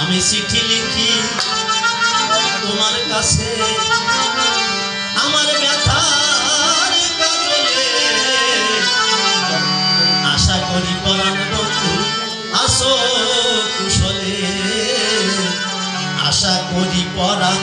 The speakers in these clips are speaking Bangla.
আমি চিঠি লিখি তোমার কাছে। আমার ব্যথার আশা করি পরাণ বন্ধু আসো কুশলে। আশা করি পরাণ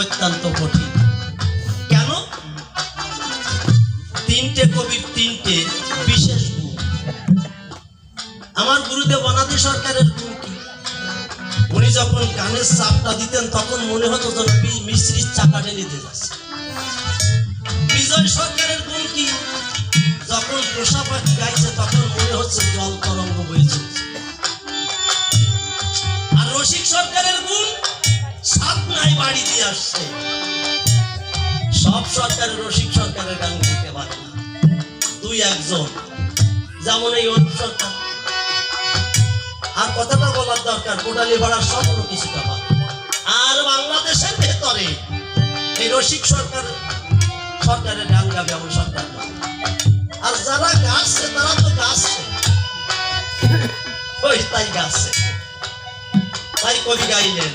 অত্যন্ত কঠিন। কেন? তিনটে কবির তিনটে বিশেষ গুণ। আমার গুরুদেব অনাদি সরকারের গুণ কি? উনি যখন কানের চাপটা দিতেন, তখন মনে হতো যেন মিস্ত্রির চাকা দিয়ে যাচ্ছে। বিজয় সরকারের গুণ কি? যখন পোষা পাখি গাইছে, তখন মনে হচ্ছে জল তরঙ্গ হয়েছে আর রসিক সরকারের গুণ? আসছে। সব সরকারের রসিক সরকারের গান গাইতে পারে না দুই একজন। যেমন এই অনুপ সরকার। আর কথাটা বলার দরকার, কোটালি ভাড়ার স্বপ্ন কিছুটা পাবে আর বাংলাদেশের ভেতরে এই রসিক সরকার, সরকারের গান গাবে এমন সরকার আর যারা গাচ্ছে তারা তো গাচ্ছে ওই তাই গাচ্ছে তাই কবি গাইলেন।